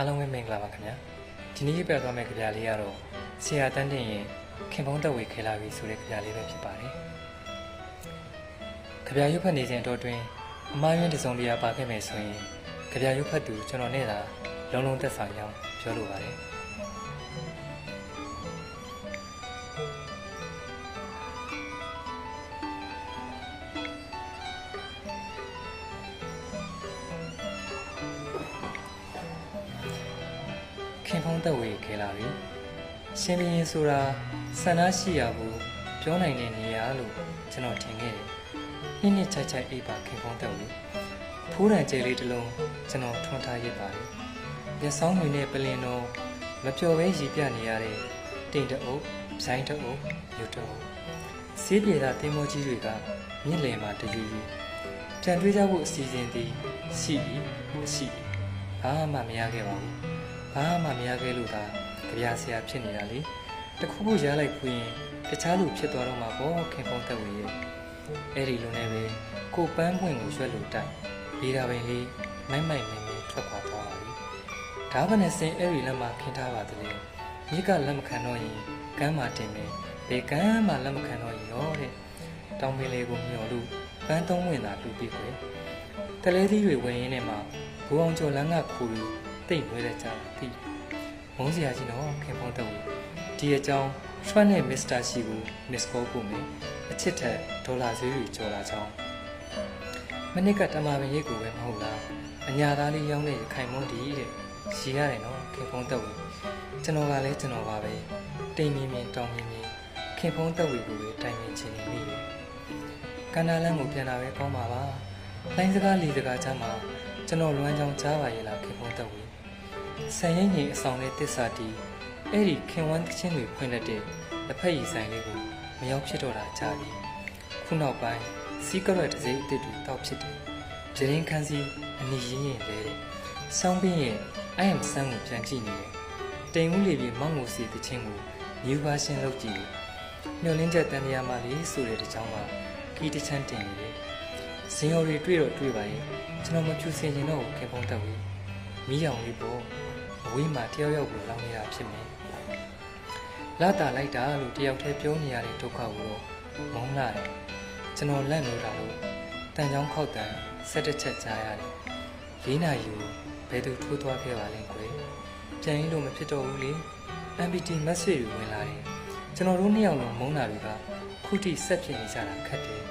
အားလုံးပဲမင်္ဂလာပါခင်ဗျာဒီနေ့ပြသွားမယ့်ကြပြလေးကတော့ဆရာတန်းတင်ရင်ခင်ဖုံးသက်ဝေခဲလာပြီဆိုတဲ့ကြပြလေးပဲဖြစ်ပါတယ်ကြပြရုပ်ဖတ်နေစဉ်တော့တွင်အမှားယွင်းတစ်စုံတစ်ရာပါခဲ့မယ်ဆိုရင်ကြပြရုပ်ဖတ်သူကျွန်တော်နဲ့သာလုံးလုံးသက်ဆောင်ကြောင်းပြောလိုပါတယ် ခင်ဖုံးသက်ဝေခဲလာပြီရှင်ဘရင်ဆိုတာဆန္ဒရှိရဘူးပြောနိုင်တဲ့နေရာလို့ကျွန်တော်ထင်ခဲ့တယ်နှစ်နှစ်ချိုက်ချိုက်အိပ်ပါခင်ဖုံးသက်ဝေဖိုးတန်ကျဲလေးတစ်လုံးကျွန်တော်ထွန်းထားရပါတယ်မျက်စောင်းတွေနဲ့ပလင်တော်မပျော်ပဲရည်ပြနေရတဲ့တိမ်တအုပ်ဇိုင်းတအုပ်မြုပ်တအုပ်စီးပြေတာတင်မောကြီးတွေကမြင့်လယ်မှာတယူယူပြန်တွေးကြဖို့အစီအစဉ်သည်ရှိ၏ရှိ၏ဘာမှမရခဲ့ပါဘူး ဘာမှမရခဲ့လို့သာကြပြဆရာဖြစ်နေတာလေတခုခုရလိုက်ခွင့်တခြားလူဖြစ်သွားတော့မှာပေါ့ခင်ဖုံးသက်ဝင်ရဲ့အဲ့ဒီလိုနဲ့ပဲကိုပန်းပွင့်ကိုရွှက်လို့တိုက်လေးတာပင်လေးမိုက်မိုက်မင်းမင်းထွက်ခွာသွားပါပြီဓာဗနဲ့စင်အဲ့ဒီလက်မှာခင်းထားပါသလေမြစ်ကလက်မခံတော့ရင်ကမ်းမှာတင်မယ်ဘယ်ကမ်းမှာလက်မခံတော့ရင်ရောတဲ့တောင်ပင်လေးကိုမျောလို့ပန်းသုံးဝင်သာလူပြီးခွေတလဲသီးတွေဝင်ရင်းနဲ့မှဘူအောင်ကျော်လန်းကခူပြီး တိတ်နွဲတဲ့ကြာသိတယ်မုန်းစရာကြီးနော်ခင်ဖုံးတော့ဒီအကြောင်းရွှတ်နဲ့မစ္စတာရှိကိုမစ္စကောပို့မယ်အချစ်ထက်ဒေါ်လာဈေးတွေကျော်လာကြောင်းမနစ်ကတမပင်ရိတ်ကိုပဲမဟုတ်လားအညာသားလေးရောင်းတဲ့ခိုင်မွန်းဒီတဲ့ရှိရတယ်နော်ခင်ဖုံးတော့ကျွန်တော်ကလည်းကျွန်တော်ပါပဲတိမ်မြင်မြင်တောင်းမြင်မြင်ခင်ဖုံးတော့ကိုပဲတိုင်မြင်ချင်နေမိတယ်ကန္နာလန်းကိုပြန်လာပဲကောင်းပါပါလိုင်းစကားလီစကားချမ်းမှာကျွန်တော်လွမ်းချောင်းကြားပါရဲ့လားခင်ဖုံးတော့ ဆန်ရင်ကြီးအဆောင်နဲ့တစ္ဆာတီအဲ့ဒီခင်ဝမ်းချင်းတွေဖွင့်တဲ့လက်ဖက်ရည်ဆိုင်လေးကိုမရောက်ဖြစ်တော့တာကြားပြီခုနောက်ပိုင်းစီးကရက်တစ်စိမ့်အစ်စ်တူတောက်ဖြစ်တယ်ပြရင်ခန်းစီအနီရင်းရင်လဲတဲ့ဆောင်းပင်းရဲ့အိုင်မ်ဆန်းကိုပြန်ကြည့်နေတယ်တိမ်ဦးလေးပြီးမောင်ငိုစီတချင်းကိုမြူပါရှင်းလုပ်ကြည့်တယ်မျောလင်းချက်တန်တရားမှလေးဆိုတဲ့တစ်ချောင်းမှာကီတချမ်းတင်နေတယ်ဇင်ယော်တွေတွေ့တော့တွေ့ပါရဲ့ကျွန်တော်မဖြူစင်ချင်တော့ခင်ဖုံးတက်ဝေးမီးရောင်လေးပေါ့ အဝေးမှာတယောက်ယောက်ကိုလောင်းနေတာဖြစ်မယ်လာတာလိုက်တာလို့တယောက်တည်းပြောနေရတဲ့ဒုက္ခကိုတော့မုန်းလာတယ်ကျွန်တော်လက်လို့တာလို့တန်ချောင်းခောက်တန်ဆက်တစ်ချက်ကြားရတယ်လေးနာယူဘယ်သူထိုးသွားခဲ့ပါလဲကွယ်ပြန်ရင်လို့မဖြစ်တော့ဘူးလေ MPT message တွေဝင်လာတယ်ကျွန်တော်တို့နှစ်ယောက်လုံးမုန်းတာတွေကခုထိဆက်ဖြစ်နေကြတာခက်တယ်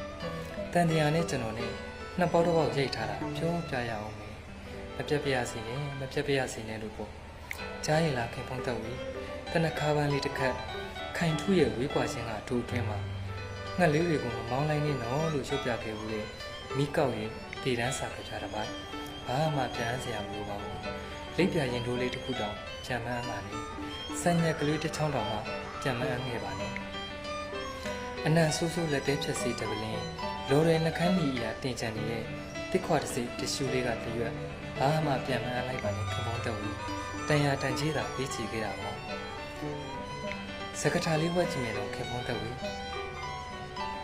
တန်တရားနဲ့ကျွန်တော်နဲ့နှစ်ပေါက်တစ်ပေါက်ရိတ်ထားတာပြောပြရအောင်မယ်မပြတ်ပြရစီနဲ့မပြတ်ပြရစီနဲ့လို့ပေါ့ ကြားရလားခင်ဖုံးတက်ဝီတနခါပန်းလေးတစ်ခက်ခိုင်ထူးရဲ့ဝေးကွာခြင်းကဒူအတွင်းမှာငှက်လေးတွေကိုမမောင်းလိုက်နဲ့နော်လို့ရှုပ်ပြခဲ့ဘူးလေမိကောက်ရင်တည်တန်းစာပြကြတာပါဘာမှပြန်စရာမလိုပါဘူးလိပ်ပြရင်တိုးလေးတစ်ခုတောင်ကြံမန်းပါနဲ့စံညက်ကလေးတစ်ချောင်းတောင်မှကြံမန်းခဲ့ပါနဲ့အနံဆူးဆူးလက်သေးဖြက်စီတပလင်းလော်ရဲနှခမ်းကြီးအရာတင်ချန်နေတဲ့တစ်ခွာတစ်စိတ िश ူးလေးကတရွက်ဘာမှပြန်မန်းလိုက်ပါနဲ့ခမောင်းတော့ဘူး တန်ရာတန်ကြီးတာပေးချီခဲ့တာပါစကထာလေးဝက်ကြည့်မြင်တော့ခေဖုံးတော့ဘူး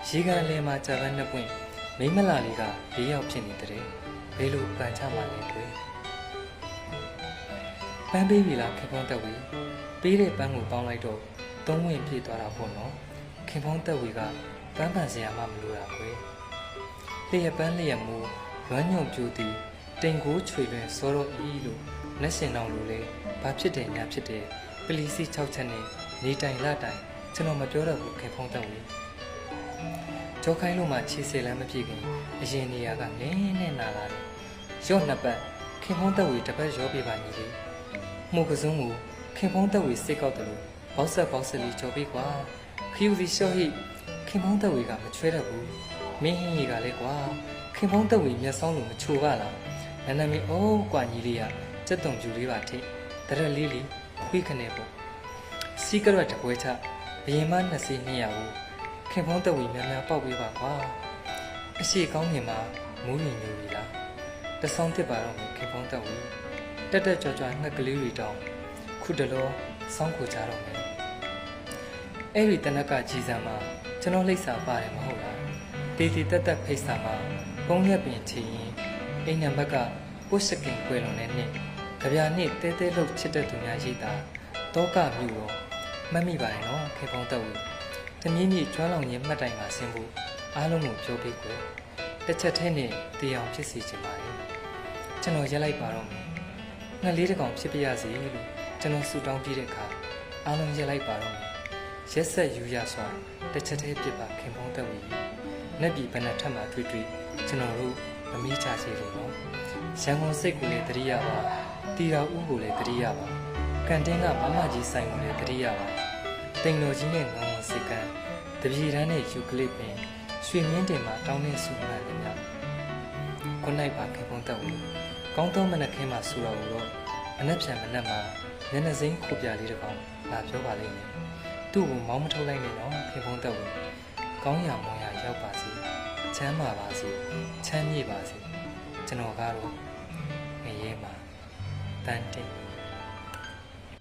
ရေကန်လဲမှာဂျပန်နှစ်ပွင့်မိမလာလေးက၄ယောက်ဖြစ်နေတဲ့ဘယ်လိုပန်ချမှလဲတွေ့ပန်းပေးပြီလားခေဖုံးတော့ဘူးပေးတဲ့ပန်းကိုပေါင်းလိုက်တော့သုံးဝင်ပြည့်သွားတာပေါ့နော်ခင်ဖုံးတက်ဝေကပန်းပန်စရာမှမလိုတာကွယ်လျက်ပန်းလျက်မူလွမ်းညုံပြူသည် တိမ်ကိုချွေလွင်စောတော့ဤလို့လက်ရှင်တော်လိုလေဘာဖြစ်တယ်ညာဖြစ်တယ်ပလီစီ6ချက်နဲ့နေတိုင်လတိုင်ကျွန်တော်မပြောတော့ဘူးခင်ဖုံးတက်ဝေကြောခိုင်းလို့မှခြေစလမ်းမပြေခင်အရင်နေရာကနင်းနဲ့နာလာတယ်ရော့နှစ်ပတ်ခင်ဖုံးတက်ဝေတစ်ပတ်ရောပြပါညီလေးမှုကစုံမှုခင်ဖုံးတက်ဝေစိတ်ကောက်တယ်လို့ဘောက်ဆက်ဘောက်ဆက်လေးကြော်ပြီးကွာခီယူစီရှော့ဟိခင်ဖုံးတက်ဝေကမချွဲတတ်ဘူးမင်းဟင်းကြီးကလည်းကွာခင်ဖုံးတက်ဝေမျက်စောင်းလိုမချိုပါလား နာနာမီအိုးကွာညီလေးကစက်တုံပြူလေးပါထိတရက်လေးလေးခွေးခနဲ့ပေါ့စီကရက်တပွဲချဘရင်မနှစ်စီနှစ်ရဘူးခင်ဖုံးတက်ဝေများများပေါက်ပေးပါကွာအရှိကောင်းနေမှာမူးရင်ညူပြီလားတဆောင်းတစ်ပါတော့မယ်ခင်ဖုံးတက်ဝေတက်တက်ကြွကြွငှက်ကလေးတွေတောင်းခုတလောစောင်းကိုကြတော့မယ်အဲ့ဒီတနက်ကကြီးစံမှာကျွန်တော်လိပ်စာပါတယ်မဟုတ်လားတေးတီတက်တက်ဖိတ်စာမှာပုံရက်ပင်ချီရင် အိမ်နံဘက်ကပုစကင်ကွယ်လွန်တဲ့နှစ်ကကြပြနှင့်တဲတဲလှုပ်ချစ်တဲ့သူများရှိတာတောကမြူတော့မှတ်မိပါတယ်နော်ခေဖုံးတက်ဦးတမင်းကြီးကျွမ်းလောင်ရင်မှတ်တိုင်မှာဆင်းဖို့အားလုံးကိုပြောပေးကွယ်တစ်ချက်ထဲနဲ့တရားဖြစ်စီချင်ပါတယ်ကျွန်တော်ရက်လိုက်ပါတော့မယ်ငှက်လေးတစ်ကောင်ဖြစ်ပြရစီလို့ကျွန်တော်ဆူတောင်းပြီးတဲ့အခါအားလုံးရက်လိုက်ပါတော့မယ်ရက်ဆက်ယူရစွာတစ်ချက်ထဲပြစ်ပါခင်ဖုံးတက်ဦးနက်ပြီဘယ်နဲ့ထပ်မှတွေ့တွေ့ကျွန်တော်တို့ မမိချစေလို့နော်ရန်ကုန်စိတ်ကိုလည်းတတိယပါတီရာဦးကိုလည်းတတိယပါကန်တင်းကမမကြီးဆိုင်ကိုလည်းတတိယပါတိန်တော်ကြီးနဲ့ငုံငုံစိတ်ကန်တပြေတန်းနဲ့ယူကလစ်ပင်ရွှေမြင့်တင်မှာတောင်းနေဆူမှန်တယ်များခုနိုင်ပါခင်ပုံတက်ဦးကောင်းသောမနက်ခင်းမှာဆူတော်တော့မနှက်ပြန်မနှက်မှာမျက်နှာစိမ်းခုပြလေးတစ်ကောင်လာပြောပါလိမ့်မယ်သူ့ကိုမောင်းမထုတ်လိုက်နဲ့နော်ခင်ပုံတက်ဦးကောင်းရမွန်ရရောက်ပါစေ ချမ်းပါပါစေချမ်းမြေ့ပါစေကျွန်တော်ကတော့ငရဲမှာတန်တင်